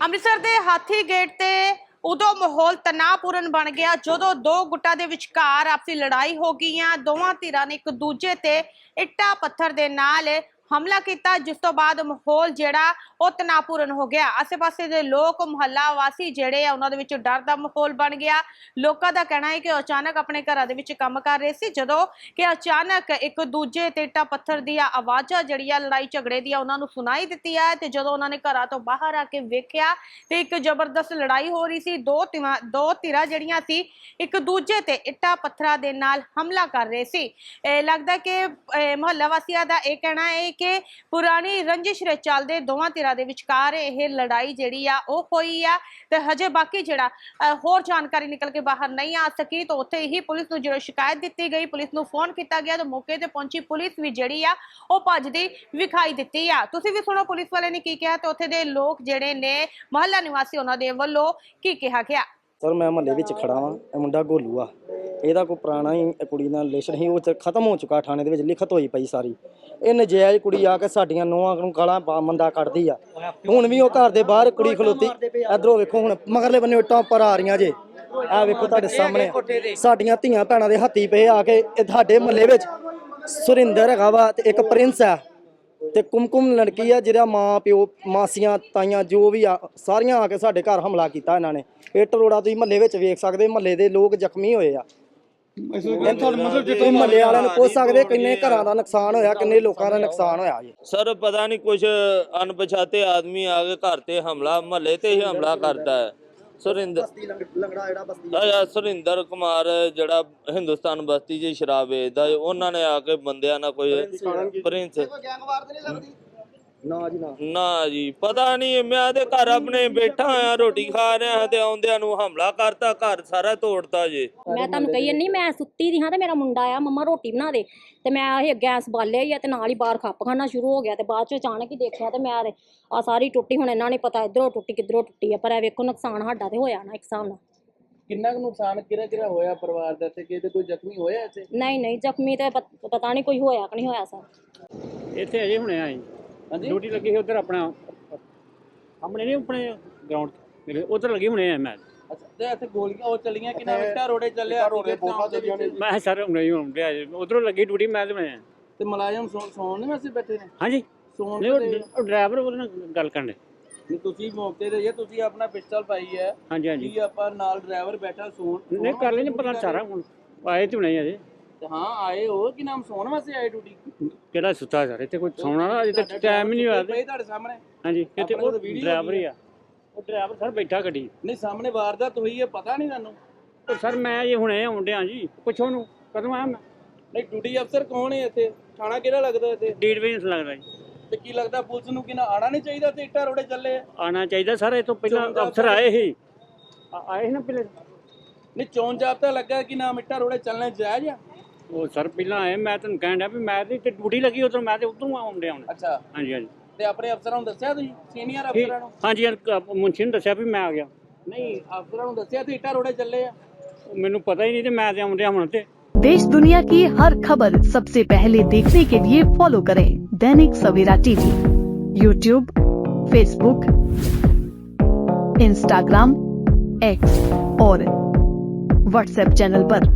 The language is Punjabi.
ਅੰਮ੍ਰਿਤਸਰ ਦੇ ਹਾਥੀ ਗੇਟ ਤੇ ਉਦੋਂ ਮਾਹੌਲ ਤਣਾਅਪੂਰਨ ਬਣ ਗਿਆ। ਜਦੋਂ ਦੋ ਗੁੱਟਾਂ ਦੇ ਵਿਚਕਾਰ ਆਪਸੀ ਲੜਾਈ ਹੋ ਗਈਆਂ, ਦੋਵਾਂ ਧਿਰਾਂ ਨੇ ਇੱਕ ਦੂਜੇ ਤੇ ਇੱਟਾਂ ਪੱਥਰ ਦੇ ਨਾਲ ਹਮਲਾ ਕੀਤਾ, ਜਿਸ ਤੋਂ ਬਾਅਦ ਮਾਹੌਲ ਜਿਹੜਾ ਉਹ ਤਣਾਅਪੂਰਨ ਹੋ ਗਿਆ। ਆਸ-ਪਾਸੇ ਦੇ ਲੋਕ, ਮੁਹੱਲਾ ਵਾਸੀ ਜਿਹੜੇ ਆ, ਉਹਨਾਂ ਦੇ ਵਿੱਚ ਡਰ ਦਾ ਮਾਹੌਲ ਬਣ ਗਿਆ। ਲੋਕਾਂ ਦਾ ਕਹਿਣਾ ਹੈ ਕਿ ਉਹ ਅਚਾਨਕ ਆਪਣੇ ਘਰਾਂ ਦੇ ਵਿੱਚ ਕੰਮ ਕਰ ਰਹੇ ਸੀ, ਜਦੋਂ ਕਿ ਅਚਾਨਕ ਇੱਕ ਦੂਜੇ ਤੇ ਇੱਟਾਂ ਪੱਥਰ ਦੀਆਂ ਆਵਾਜ਼ਾਂ ਜਿਹੜੀਆਂ ਲੜਾਈ ਝਗੜੇ ਦੀਆਂ ਉਹਨਾਂ ਨੂੰ ਸੁਣਾਈ ਦਿੱਤੀ ਹੈ ਤੇ ਜਦੋਂ ਉਹਨਾਂ ਨੇ ਘਰਾਂ ਤੋਂ ਬਾਹਰ ਆ ਕੇ ਵੇਖਿਆ ਤੇ ਇੱਕ ਜ਼ਬਰਦਸਤ ਲੜਾਈ ਹੋ ਰਹੀ ਸੀ, ਦੋ ਧਿਰਾਂ ਦੋ ਧਿਰਾਂ ਜਿਹੜੀਆਂ ਸੀ, ਇੱਕ ਦੂਜੇ ਤੇ ਇੱਟਾਂ ਪੱਥਰਾਂ ਦੇ ਨਾਲ ਹਮਲਾ ਕਰ ਰਹੇ ਸੀ। ਲੱਗਦਾ ਕਿ ਮੁਹੱਲਾ ਵਾਸੀਆਂ ਦਾ ਇਹ ਕਹਿਣਾ ਹੈ ਕਿ ਪੁਰਾਣੀ ਰੰਜਿਸ਼ ਦੇ ਚੱਲਦੇ ਦੋਵਾਂ ਧਿਰਾਂ ਦੇ ਵਿਚਕਾਰ ਇਹ ਲੜਾਈ ਜਿਹੜੀ ਆ ਉਹ ਹੋਈ ਆ ਤੇ ਹਜੇ ਬਾਕੀ ਜਿਹੜਾ ਹੋਰ ਜਾਣਕਾਰੀ ਨਿਕਲ ਕੇ ਬਾਹਰ ਨਹੀਂ ਆ ਸਕੀ, ਤਾਂ ਉੱਥੇ ਹੀ ਪੁਲਿਸ ਨੂੰ ਜਦੋਂ ਸ਼ਿਕਾਇਤ ਦਿੱਤੀ ਗਈ, ਪੁਲਿਸ ਨੂੰ ਫੋਨ ਕੀਤਾ ਗਿਆ ਤਾਂ ਮੌਕੇ ਤੇ ਪਹੁੰਚੀ ਪੁਲਿਸ ਵੀ ਜਿਹੜੀ ਆ ਉਹ ਭੱਜਦੀ ਵਿਖਾਈ ਦਿੱਤੀ ਆ। ਤੁਸੀਂ ਵੀ ਸੁਣੋ, ਪੁਲਿਸ ਵਾਲੇ ਨੇ ਕੀ ਕਿਹਾ ਤੇ ਉੱਥੇ ਦੇ ਲੋਕ ਜਿਹੜੇ ਨੇ, ਮਹੱਲਾ ਨਿਵਾਸੀ ਉਹਨਾਂ ਦੇ ਵੱਲੋਂ ਕੀ ਕਿਹਾ ਗਿਆ? ਸਰ, ਮੈਂ ਮਹੱਲੇ ਵਿੱਚ ਖੜਾ ਵਾਂ, ਇਹ ਮੁੰਡਾ ਗੋਲੂ ਆ। ਇਹਦਾ ਕੋਈ ਪੁਰਾਣਾ ਹੀ ਇਹ ਕੁੜੀ ਨਾਲ ਰਿਲੇਸ਼ਨ ਸੀ ਉਹ ਚ ਖਤਮ ਹੋ ਚੁੱਕਾ ਥਾਣੇ ਦੇ ਵਿੱਚ ਲਿਖਤ ਹੋਈ ਪਈ ਸਾਰੀ। ਇਹ ਨਜਾਇਜ਼ ਕੁੜੀ ਆ ਕੇ ਸਾਡੀਆਂ ਨੂੰਹਾਂ ਨੂੰ ਗਾਲਾਂ ਪਾ ਮੰਦਾ ਕੱਢਦੀ ਆ। ਹੁਣ ਵੀ ਉਹ ਘਰ ਦੇ ਬਾਹਰ ਕੁੜੀ ਖਲੋਤੀ। ਇਧਰੋਂ ਵੇਖੋ ਹੁਣ ਮਗਰਲੇ ਬੰਨੇ ਇੱਟਾਂ ਉੱਪਰ ਆ ਰਹੀਆਂ ਜੇ। ਆ ਵੇਖੋ ਤੁਹਾਡੇ ਸਾਹਮਣੇ। ਸਾਡੀਆਂ ਧੀਆਂ ਭੈਣਾਂ ਦੇ ਹੱਥੀ ਪਏ ਆ ਕੇ ਇਹ ਤੁਹਾਡੇ ਮਹੱਲੇ ਵਿੱਚ ਸੁਰਿੰਦਰ ਹੈਗਾ ਵਾ ਤੇ ਇੱਕ ਪ੍ਰਿੰਸ ਆ। ਤੇ ਕੁਮਕੁਮ ਲੜਕੀ ਆ ਜਿਹੜਾ ਮਾਂ ਪਿਓ ਮਾਸੀਆਂ ਤਾਈਆਂ ਜੋ ਵੀ ਆ ਸਾਰੀਆਂ ਆ ਕੇ ਸਾਡੇ ਘਰ ਹਮਲਾ ਕੀਤਾ ਇਹਨਾਂ ਨੇ। ਇੱਟ ਰੋੜਾ ਤੁਸੀਂ ਮਹੱਲੇ ਵਿੱਚ ਵੇਖ ਸਕਦੇ ਮਹੱਲੇ ਦੇ ਲੋਕ ਜ਼ਖਮੀ ਹੋਏ ਆ। ਇਹ ਤੁਹਾਨੂੰ ਮਤਲਬ ਜਿੱਥੇ ਮਹੱਲੇ ਵਾਲਿਆਂ ਨੂੰ ਪੁੱਛ ਸਕਦੇ ਕਿੰਨੇ ਘਰਾਂ ਦਾ ਨੁਕਸਾਨ ਹੋਇਆ ਕਿੰਨੇ ਲੋਕਾਂ ਦਾ ਨੁਕਸਾਨ ਹੋਇਆ ਜੀ। ਸਰ ਪਤਾ ਨਹੀਂ ਕੁਝ ਅਣਪਛਾਤੇ ਆਦਮੀ ਆ ਕੇ ਘਰ ਤੇ ਹਮਲਾ ਮਹੱਲੇ ਤੇ ਹੀ ਹਮਲਾ ਕਰਦਾ ਹੈ। ਸੁਰਿੰਦਰ ਲੰਗੜਾ ਜਿਹੜਾ ਬਸਤੀ ਆਹ ਸੁਰਿੰਦਰ ਕੁਮਾਰ ਜਿਹੜਾ ਹਿੰਦੁਸਤਾਨ ਬਸਤੀ 'ਚ ਸ਼ਰਾਬ ਵੇਚਦਾ ਉਹਨਾਂ ਨੇ ਆ ਕੇ ਬੰਦਿਆਂ ਨਾਲ ਕੋਈ ਪ੍ਰਿੰਸ। ਨਾ ਜੀ ਨਾ। ਨਾ ਜੀ ਪਤਾ ਨਹੀਂ ਮੈਂ ਤੇ ਘਰ ਆਪਣੇ ਬੈਠਾ ਹੋਇਆ ਰੋਟੀ ਖਾ ਰਿਹਾ ਤੇ ਆਉਂਦਿਆਂ ਨੂੰ ਹਮਲਾ ਕਰਤਾ ਘਰ ਸਾਰਾ ਤੋੜਤਾ ਜੀ। ਮੈਂ ਤੁਹਾਨੂੰ ਕਹੀ ਨਹੀਂ ਮੈਂ ਸੁੱਤੀ ਦੀ ਹਾਂ ਤੇ ਮੇਰਾ ਮੁੰਡਾ ਆ ਮੰਮਾ ਰੋਟੀ ਬਣਾ ਦੇ। ਤੇ ਮੈਂ ਇਹ ਗੈਸ ਬਾਲਿਆ ਹੀ ਆ ਤੇ ਨਾਲ ਹੀ ਬਾਹਰ ਖੱਪ ਖਾਣਾ ਸ਼ੁਰੂ ਹੋ ਗਿਆ ਤੇ ਬਾਅਦ ਚ ਅਚਾਨਕ ਹੀ ਦੇਖਿਆ ਤੇ ਮੈਂ ਆ ਸਾਰੀ ਟੁੱਟੀ ਹੁਣ ਇਹਨਾਂ ਨੇ ਪਤਾ ਇਧਰੋਂ ਟੁੱਟੀ ਕਿਧਰੋਂ ਟੁੱਟੀ ਆ ਪਰ ਇਹ ਵੇਖੋ ਨੁਕਸਾਨ ਸਾਡਾ ਤੇ ਹੋਇਆ ਨਾ ਇੱਕ ਹਿਸਾਬ ਨਾਲ। ਕਿੰਨਾ ਕੁ ਨੁਕਸਾਨ ਕਿਹੜਾ ਕਿਹੜਾ ਹੋਇਆ ਪਰਿਵਾਰ ਦਾ ਤੇ ਕਿਤੇ ਕੋਈ ਜ਼ਖਮੀ ਹੋਇਆ ਇੱਥੇ? ਨਹੀਂ ਨਹੀਂ ਜ਼ਖਮੀ ਤੇ ਪਤ- ਪਤਾ ਨਹੀਂ ਕੋਈ ਹੋਇਆ ਕਿ ਨਹੀਂ ਹੋਇਆ ਸਰ। ਇੱਥੇ ਅਜੇ ਹੁਣੇ ਆਏ। ਹਾਂਜੀ? ਡਿਊਟੀ ਲੱਗੀ ਸੀ ਉਧਰ ਆਪਣਾ ਸਾਹਮਣੇ ਨਹੀਂ ਆਪਣੇ ਗਰਾਊਂਡ ਮੇਰੇ ਉਧਰ ਲੱਗੀ ਹੁਣੇ ਆ ਮੈਂ। ਅੱਛਾ ਤੇ ਇੱਥੇ ਗੋਲੀਆਂ ਉਹ ਚੱਲੀਆਂ ਕਿੰਨਾ ਇੱਟਾਂ ਰੋੜੇ ਚੱਲਿਆ ਰੋੜੇ ਮੈਂ ਸਰ ਹੁਣੇ ਹੀ ਹੁੰਦੇ ਆ ਉਧਰੋਂ ਲੱਗੀ ਡਿਊਟੀ ਮੈਂ ਤੇ ਮੈਂ। ਤੇ ਮੁਲਾਜ਼ਮ ਸੌਣ ਨਹੀਂ ਵੈਸੇ ਬੈਠੇ ਨੇ? ਹਾਂਜੀ। ਸੌਣ ਨਹੀਂ ਤੇ ਉਹ ਡਰਾਈਵਰ ਉਹਦੇ ਨਾਲ ਗੱਲ ਕਰਨ ਦੇ। ਨਹੀਂ ਤੁਸੀਂ ਮੌਕੇ ਤੇ ਜੇ ਤੁਸੀਂ ਆਪਣਾ ਪਿਸਟਲ ਪਾਈ ਹੈ ਹਾਂਜੀ ਹਾਂਜੀ। ਕੀ ਆਪਾਂ ਨਾਲ ਡਰਾਈਵਰ ਬੈਠਾ ਸੌਣ ਨਹੀਂ ਕਰ ਲੈਣੇ ਪਤਾ ਸਾਰਾ ਹੁਣ। ਆਏ ਤੇ ਹੁਣੇ ਅਜੇ ਤੇ ਹਾਂ ਆਏ ਹੋ? ਕਿ ਨਾਮ ਸੌਣ ਵਾਸਤੇ ਆਏ ਡਿਊਟੀ? ਕਿਹੜਾ ਸੁੱਤਾ ਸਰ? ਇੱਥੇ ਕੋਈ ਸੌਣਾ ਨਾ ਅਜੇ ਤੱਕ ਟਾਈਮ ਹੀ ਨਹੀਂ ਹੋਇਆ ਤੇ। ਤੁਹਾਡੇ ਸਾਹਮਣੇ। ਹਾਂਜੀ ਇੱਥੇ ਉਹ ਡਰਾਈਵਰ ਹੀ ਆ। ਉਹ ਡਰਾਈਵਰ ਸਰ ਬੈਠਾ ਗੱਡੀ। ਨਹੀਂ ਸਾਹਮਣੇ ਵਾਰਦਾਤ ਹੋਈ ਹੈ ਪਤਾ ਨਹੀਂ ਤੁਹਾਨੂੰ? ਉਹ ਸਰ ਮੈਂ ਇਹ ਹੁਣੇ ਆਉਂਦਿਆਂ ਜੀ। ਪੁੱਛੋ ਉਹਨੂੰ ਕਦੋਂ ਆਇਆ ਮੈਂ? ਨਹੀਂ ਡਿਊਟੀ ਅਫਸਰ ਕੌਣ ਹੈ ਇੱਥੇ? ਥਾਣਾ ਕਿਹੜਾ ਲੱਗਦਾ ਇੱਥੇ? ਡੇਢ ਵਜੇ ਲੱਗਦਾ ਜੀ। ਤੇ ਕੀ ਲੱਗਦਾ ਪੁਲਿਸ ਨੂੰ ਕਿਨਾ ਆਣਾ ਨਹੀਂ ਚਾਹੀਦਾ ਤੇ ਇੱਟਾਂ ਰੋੜੇ ਚੱਲੇ ਆਣਾ ਚਾਹੀਦਾ ਸਰ ਇਹ ਤੋਂ ਪਹਿਲਾਂ ਅਫਸਰ ਆਏ ਸੀ। ਆਏ ਸੀ ਨਾ ਪਹਿਲੇ? ਨਹੀਂ ਚੋਣ ਜਾਬਤਾ ਲੱਗਾ ਕਿ ਨਾਮ ਇੱਟਾਂ ਰੋੜੇ ਚੱਲਣੇ ਜਾਇਜ਼ ਆ? ਉਹ ਸਰ ਪਹਿਲਾਂ ਆਏ ਮੈਂ ਤੁਹਾਨੂੰ ਕਹਿਣ ਡਿਆ ਵੀ ਮੈਂ ਤੇ ਇੱਥੇ ਡਿਊਟੀ ਲੱਗੀ ਉਧਰ ਮੈਂ ਤੇ ਉਧਰੋਂ ਆਉਂਦਿਆ ਹੁਣ ਅੱਛਾ ਹਾਂਜੀ ਹਾਂਜੀ ਤੇ ਆਪਣੇ ਅਫਸਰਾਂ ਨੂੰ ਦੱਸਿਆ ਤੁਸੀਂ ਸੀਨੀਅਰ ਠੀਕ- ਅਫਸਰਾਂ ਨੂੰ ਹਾਂਜੀ ਯਾਰ, ਕ- ਮੁਨਸ਼ੀ ਨੇ ਦੱਸਿਆ ਵੀ ਮੈਂ ਆ ਗਿਆ ਨਹੀਂ ਅਫਸਰਾਂ ਨੂੰ ਦੱਸਿਆ ਤੇ ਇੱਟਾਂ ਰੋੜੇ ਚੱਲੇ ਆ ਉਹ ਮੈਨੂੰ ਪਤਾ ਹੀ ਨਹੀਂ ਤੇ ਮੈਂ ਤੇ ਆਉਂਦਿਆ ਹੁਣ ਤੇ देश दुनिया की हर खबर सबसे पहले देखने के लिए फॉलो करें Dainik Savera TV YouTube Facebook Instagram X और व्हाट्सएप चैनल पर।